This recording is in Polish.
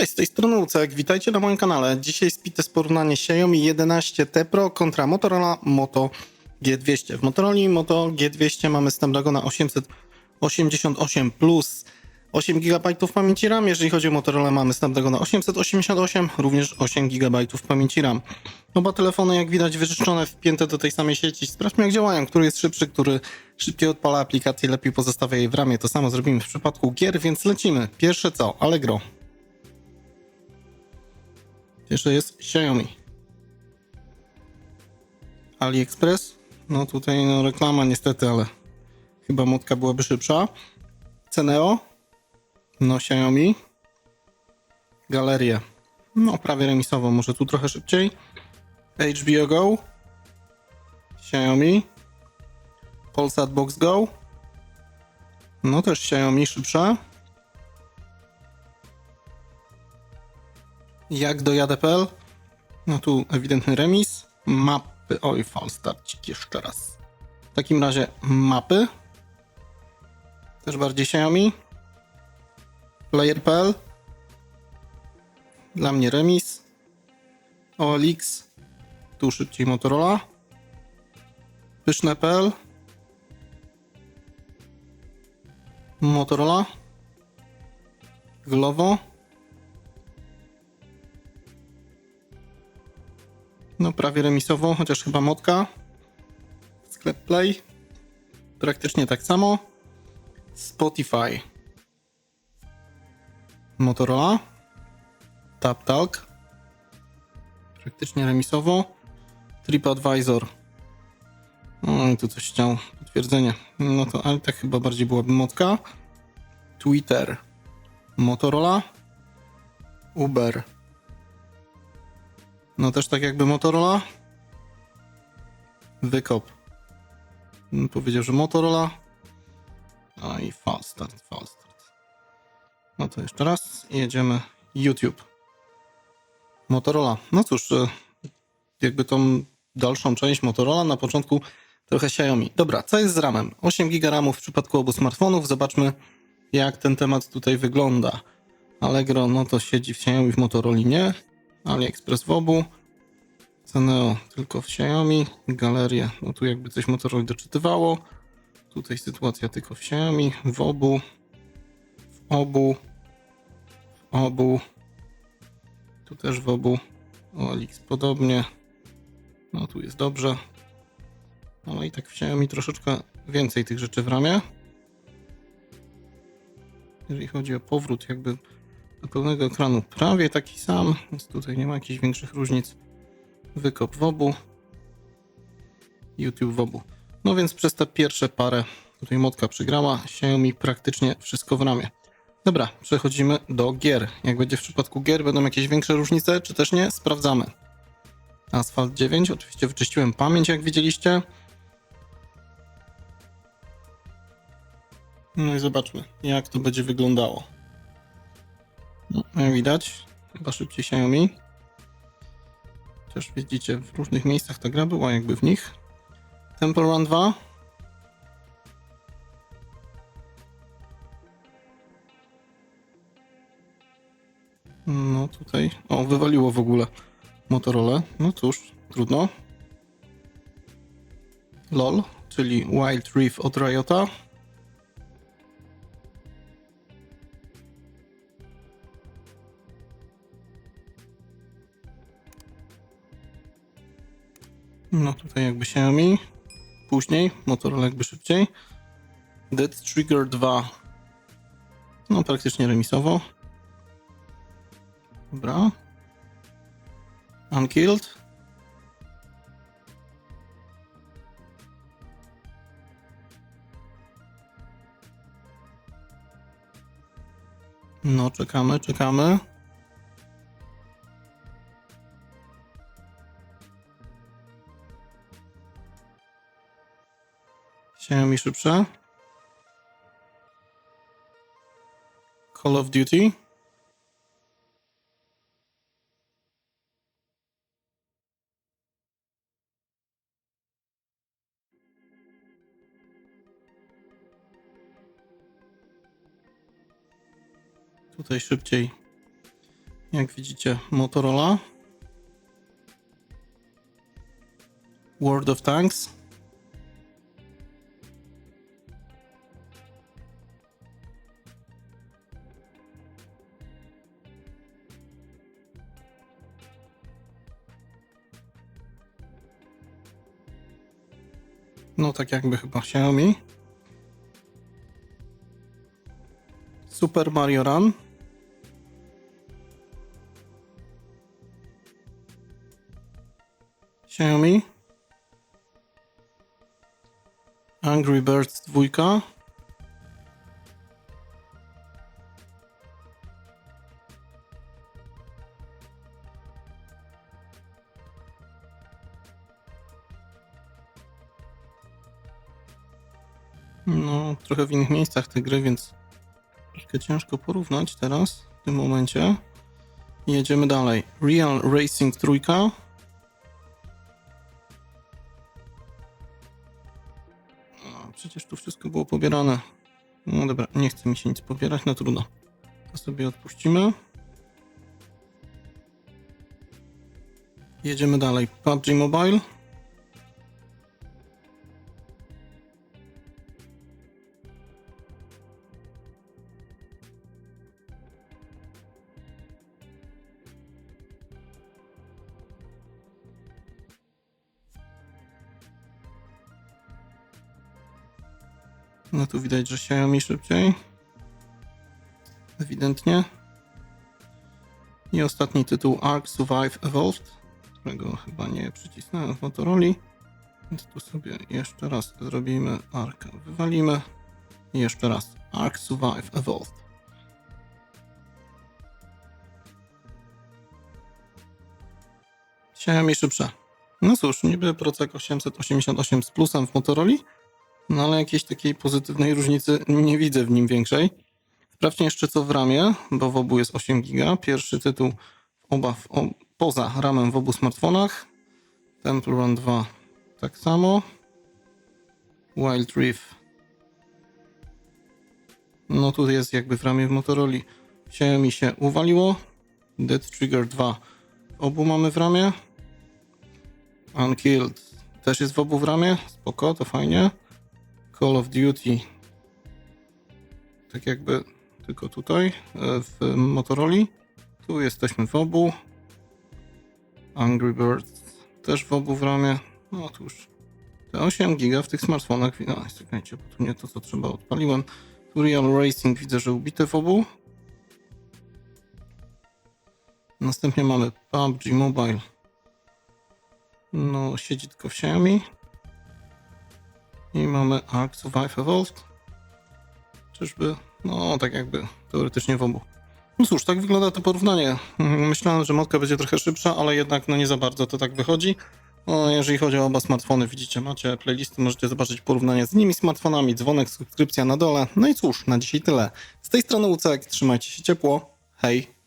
Cześć, z tej strony Ucek, witajcie na moim kanale. Dzisiaj spite porównanie Xiaomi 11T Pro kontra Motorola Moto G200. W Motorola Moto G200 mamy Snapdragona 888 plus 8 GB pamięci RAM. Jeżeli chodzi o Motorola mamy Snapdragona 888, również 8 GB pamięci RAM. Oba telefony jak widać wyżyczone, wpięte do tej samej sieci. Sprawdźmy jak działają, który jest szybszy, który szybciej odpala aplikację, lepiej pozostawia jej w ramie. To samo zrobimy w przypadku gier, więc lecimy. Pierwsze co? Allegro. Pierwsze jest Xiaomi. AliExpress. No tutaj no, reklama niestety, ale chyba motka byłaby szybsza. Ceneo. No Xiaomi. Galeria. No prawie remisowo, może tu trochę szybciej. HBO Go. Xiaomi. Polsat Box Go. No też Xiaomi szybsza. Jak dojadę.pl? No tu ewidentny remis. Mapy. Oj, falstarcik jeszcze raz. W takim razie mapy. Też bardziej Xiaomi. Player.pl. Dla mnie remis. OLX. Tu szybciej Motorola. Pyszne.pl. Motorola. Glovo. No prawie remisowo, chociaż chyba motka. Sklep Play. Praktycznie tak samo. Spotify. Motorola. TapTalk. Praktycznie remisowo. TripAdvisor. No i tu coś chciał. Potwierdzenie. No to, ale tak chyba bardziej byłaby motka. Twitter. Motorola. Uber. No też tak jakby Motorola. Wykop. Mm, Powiedział, że Motorola. No i fast start, fast start. No to jeszcze raz. Jedziemy YouTube. Motorola. No cóż, e, jakby tą dalszą część Motorola na początku trochę Xiaomi. Dobra, co jest z RAMem? 8 GB w przypadku obu smartfonów. Zobaczmy jak ten temat tutaj wygląda. Allegro, no to siedzi w Xiaomi, w Motorola nie. AliExpress w obu. Ceneo tylko w Xiaomi. Galeria, no tu jakby coś Motorola doczytywało. Tutaj sytuacja tylko w Xiaomi, w obu. W obu. W obu. Tu też w obu. OLX podobnie. No tu jest dobrze. Ale i tak w Xiaomi troszeczkę więcej tych rzeczy w ramie. Jeżeli chodzi o powrót jakby do pełnego ekranu prawie taki sam, więc tutaj nie ma jakichś większych różnic. Wykop w obu, YouTube w obu. No więc przez te pierwsze parę tutaj motka przygrała, Xiaomi praktycznie wszystko w ramie. Dobra, przechodzimy do gier. Jak będzie w przypadku gier, będą jakieś większe różnice, czy też nie? Sprawdzamy. Asphalt 9, oczywiście wyczyściłem pamięć, jak widzieliście. No i zobaczmy, jak to będzie wyglądało. No, widać, chyba szybciej Xiaomi. Chociaż widzicie, w różnych miejscach ta gra była jakby w nich. Temple Run 2. No tutaj, o wywaliło w ogóle Motorola. No cóż, trudno. LOL, czyli Wild Rift od Riota. No tutaj jakby Xiaomi. Później Motorola jakby szybciej. Dead Trigger 2. No praktycznie remisowo. Dobra. Unkilled. No czekamy, czekamy. Xiaomi szybsze. Call of Duty. Tutaj szybciej Jak widzicie, Motorola. World of Tanks. No tak jakby chyba Xiaomi. Super Mario Run. Xiaomi. Angry Birds 2. No, trochę w innych miejscach te gry, więc troszkę ciężko porównać teraz, w tym momencie. Jedziemy dalej. Real Racing trójka. No, przecież tu wszystko było pobierane. No dobra, nie chce mi się nic pobierać, no trudno. To sobie odpuścimy. Jedziemy dalej. PUBG Mobile. No tu widać, że Xiaomi szybciej. Ewidentnie. I ostatni tytuł Ark Survive Evolved, którego chyba nie przycisnąłem w Motorola. Więc tu sobie jeszcze raz zrobimy Arka. Wywalimy. I jeszcze raz Ark Survive Evolved. Xiaomi szybsze. No cóż, niby procek 888 z plusem w Motorola, no ale jakiejś takiej pozytywnej różnicy nie widzę w nim większej. Sprawdźmy jeszcze co w ramie, bo w obu jest 8 giga. Pierwszy tytuł oba w, o, poza ramem w obu smartfonach. Temple Run 2 tak samo. Wild Rift. No tu jest jakby w ramie w Motorola. Xiaomi się uwaliło. Dead Trigger 2 w obu mamy w ramie. Unkilled też jest w obu w ramie. Spoko, to fajnie. Call of Duty. Tak jakby tylko tutaj e, w Motorola. Tu jesteśmy w obu. Angry Birds też w obu w ramie. No otóż te 8 giga w tych smartfonach. No, czekajcie, bo tu nie to co trzeba odpaliłem. Tu Real Racing widzę, że ubite w obu. Następnie mamy PUBG Mobile. No, siedzi tylko w Xiaomi. I mamy Ark Survive Evolved. Czyżby? No, tak jakby teoretycznie w obu. No cóż, tak wygląda to porównanie. Mm, Myślałem, że modka będzie trochę szybsza, ale jednak no nie za bardzo to tak wychodzi. No, jeżeli chodzi o oba smartfony, widzicie, macie playlisty, możecie zobaczyć porównanie z innymi smartfonami, dzwonek, subskrypcja na dole. No i cóż, na dzisiaj tyle. Z tej strony Łucek, trzymajcie się ciepło. Hej!